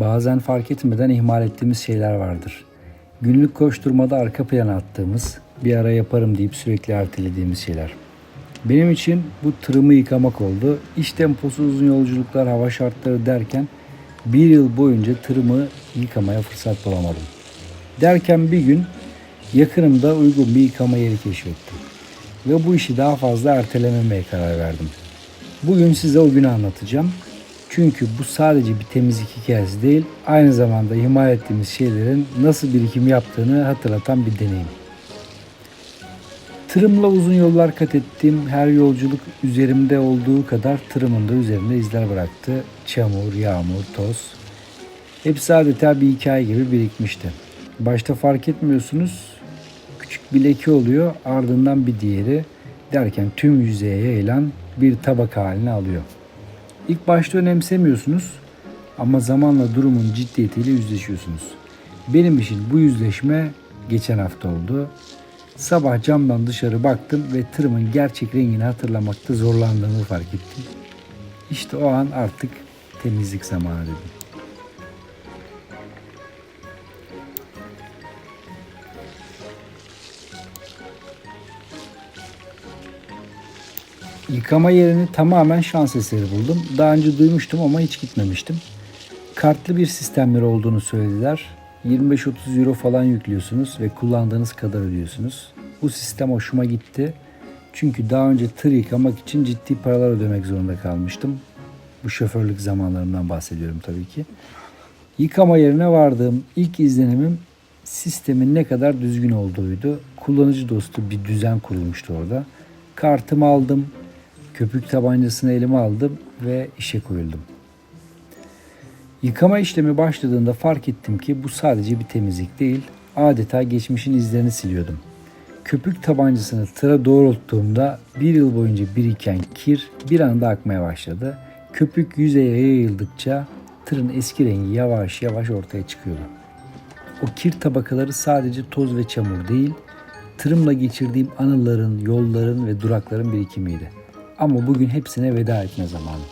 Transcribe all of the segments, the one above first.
Bazen fark etmeden ihmal ettiğimiz şeyler vardır. Günlük koşturmada arka plana attığımız, bir ara yaparım deyip sürekli ertelediğimiz şeyler. Benim için bu tırımı yıkamak oldu. İş temposu uzun yolculuklar, hava şartları derken bir yıl boyunca tırımı yıkamaya fırsat bulamadım. Derken bir gün yakınımda uygun bir yıkama yeri keşfettim. Ve bu işi daha fazla ertelememeye karar verdim. Bugün size o günü anlatacağım. Çünkü bu sadece bir temizlik hikayesi değil, aynı zamanda ihmal ettiğimiz şeylerin nasıl birikim yaptığını hatırlatan bir deneyim. Tırımla uzun yollar kat ettiğim her yolculuk üzerimde olduğu kadar tırımın da üzerinde izler bıraktı. Çamur, yağmur, toz. Hepsi adeta bir hikaye gibi birikmişti. Başta fark etmiyorsunuz. Küçük bir leke oluyor ardından bir diğeri derken tüm yüzeye yayılan bir tabaka haline alıyor. İlk başta önemsemiyorsunuz ama zamanla durumun ciddiyetiyle yüzleşiyorsunuz. Benim için bu yüzleşme geçen hafta oldu. Sabah camdan dışarı baktım ve tırımın gerçek rengini hatırlamakta zorlandığımı fark ettim. İşte o an artık temizlik zamanı dedim. Yıkama yerini tamamen şans eseri buldum. Daha önce duymuştum ama hiç gitmemiştim. Kartlı bir sistemleri olduğunu söylediler. 25-30 euro falan yüklüyorsunuz ve kullandığınız kadar ödüyorsunuz. Bu sistem hoşuma gitti. Çünkü daha önce tır yıkamak için ciddi paralar ödemek zorunda kalmıştım. Bu şoförlük zamanlarımdan bahsediyorum tabii ki. Yıkama yerine vardığım ilk izlenimim sistemin ne kadar düzgün olduğuydu. Kullanıcı dostu bir düzen kurulmuştu orada. Kartımı aldım, köpük tabancasını elime aldım ve işe koyuldum. Yıkama işlemi başladığında fark ettim ki bu sadece bir temizlik değil, adeta geçmişin izlerini siliyordum. Köpük tabancasını tıra doğrulttuğumda bir yıl boyunca biriken kir bir anda akmaya başladı. Köpük yüzeye yayıldıkça tırın eski rengi yavaş yavaş ortaya çıkıyordu. O kir tabakaları sadece toz ve çamur değil, tırımla geçirdiğim anıların, yolların ve durakların birikimiydi. Ama bugün hepsine veda etme zamanı.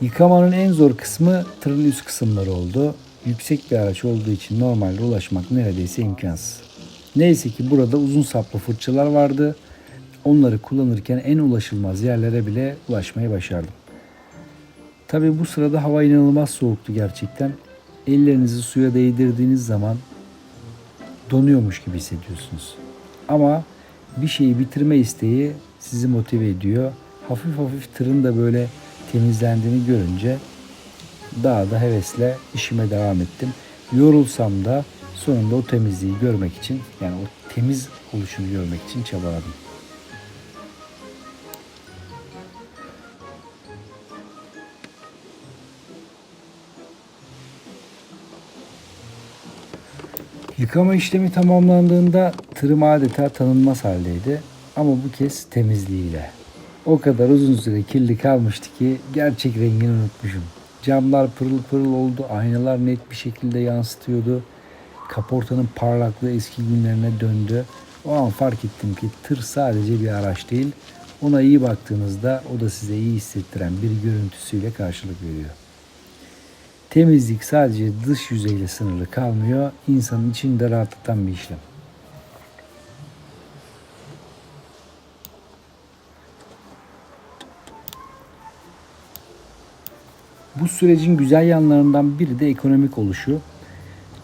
Yıkamanın en zor kısmı tırın üst kısımları oldu. Yüksek bir araç olduğu için normalde ulaşmak neredeyse imkansız. Neyse ki burada uzun saplı fırçalar vardı. Onları kullanırken en ulaşılmaz yerlere bile ulaşmayı başardım. Tabi bu sırada hava inanılmaz soğuktu gerçekten. Ellerinizi suya değdirdiğiniz zaman donuyormuş gibi hissediyorsunuz. Ama bir şeyi bitirme isteği sizi motive ediyor. Hafif hafif tırın da böyle temizlendiğini görünce daha da hevesle işime devam ettim. Yorulsam da sonunda o temizliği görmek için yani o temiz oluşunu görmek için çabaladım. Yıkama işlemi tamamlandığında tırım adeta tanınmaz haldeydi ama bu kez temizliğiyle. O kadar uzun süre kirli kalmıştı ki gerçek rengini unutmuşum. Camlar pırıl pırıl oldu, aynalar net bir şekilde yansıtıyordu. Kaportanın parlaklığı eski günlerine döndü. O an fark ettim ki tır sadece bir araç değil, ona iyi baktığınızda o da size iyi hissettiren bir görüntüsüyle karşılık veriyor. Temizlik sadece dış yüzeyle sınırlı kalmıyor, insanın içini de rahatlatan bir işlem. Bu sürecin güzel yanlarından biri de ekonomik oluşu.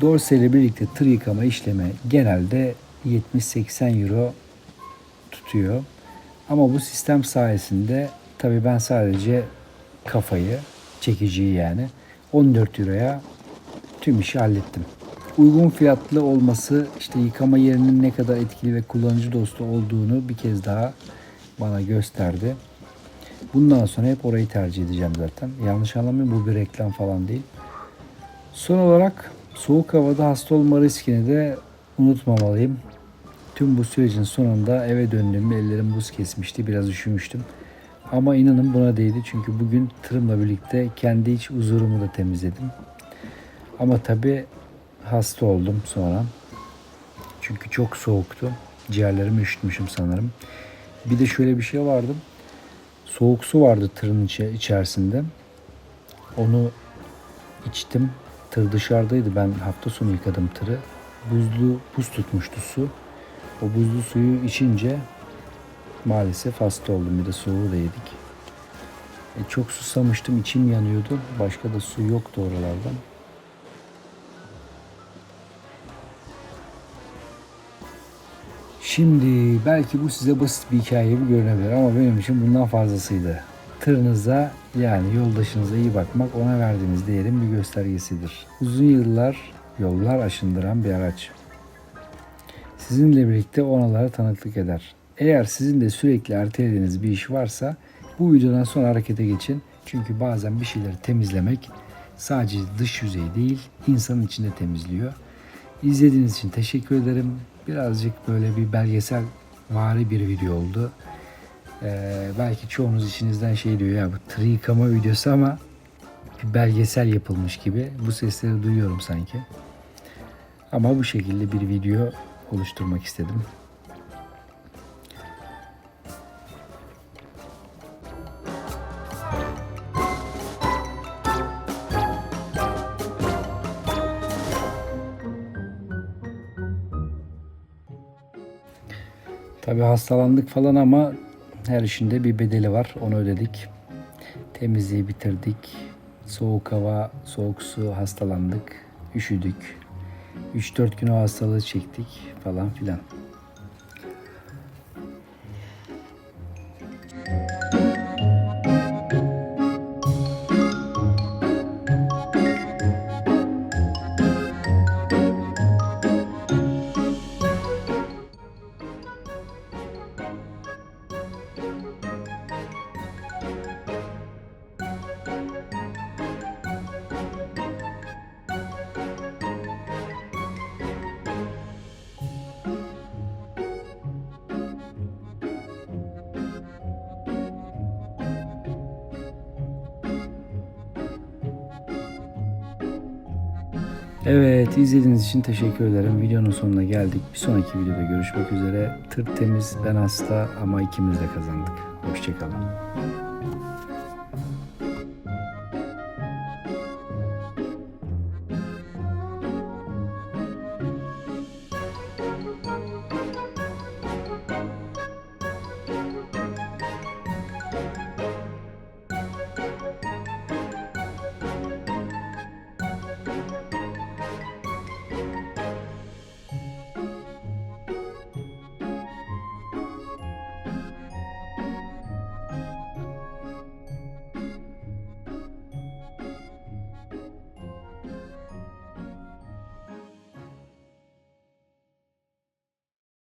Dorse ile birlikte tır yıkama işlemi genelde 70-80 euro tutuyor. Ama bu sistem sayesinde tabii ben sadece kafayı, çekiciyi yani 14 euroya tüm işi hallettim. Uygun fiyatlı olması işte yıkama yerinin ne kadar etkili ve kullanıcı dostu olduğunu bir kez daha bana gösterdi. Bundan sonra hep orayı tercih edeceğim zaten. Yanlış anlamayın bu bir reklam falan değil. Son olarak soğuk havada hasta olma riskini de unutmamalıyım. Tüm bu sürecin sonunda eve döndüğümde ellerim buz kesmişti. Biraz üşümüştüm. Ama inanın buna değdi çünkü bugün tırımla birlikte kendi iç huzurumu da temizledim. Ama tabi hasta oldum sonra. Çünkü çok soğuktu. Ciğerlerimi üşütmüşüm sanırım. Bir de şöyle bir şey vardı. Soğuk su vardı tırın içerisinde. Onu içtim. Tır dışarıdaydı. Ben hafta sonu yıkadım tırı. Buzlu, buz tutmuştu su. O buzlu suyu içince maalesef hasta oldum. Bir de soğuğu da yedik. E, çok susamıştım. içim yanıyordu. Başka da su yoktu oralardan. Şimdi belki bu size basit bir hikaye gibi görünebilir ama benim için bundan fazlasıydı. Tırınıza yani yoldaşınıza iyi bakmak ona verdiğiniz değerin bir göstergesidir. Uzun yıllar yollar aşındıran bir araç. Sizinle birlikte onalara tanıklık eder. Eğer sizin de sürekli ertelediğiniz bir iş varsa bu videodan sonra harekete geçin. Çünkü bazen bir şeyleri temizlemek sadece dış yüzey değil insanın içinde temizliyor. İzlediğiniz için teşekkür ederim. Birazcık böyle bir belgesel vari bir video oldu. Ee, belki çoğunuz içinizden şey diyor ya bu tır yıkama videosu ama bir belgesel yapılmış gibi. Bu sesleri duyuyorum sanki. Ama bu şekilde bir video oluşturmak istedim. Tabii hastalandık falan ama her işinde bir bedeli var. Onu ödedik. Temizliği bitirdik. Soğuk hava, soğuk su hastalandık. Üşüdük. 3-4 gün o hastalığı çektik falan filan. Evet izlediğiniz için teşekkür ederim. Videonun sonuna geldik. Bir sonraki videoda görüşmek üzere. Tır temiz, ben hasta ama ikimiz de kazandık. Hoşçakalın.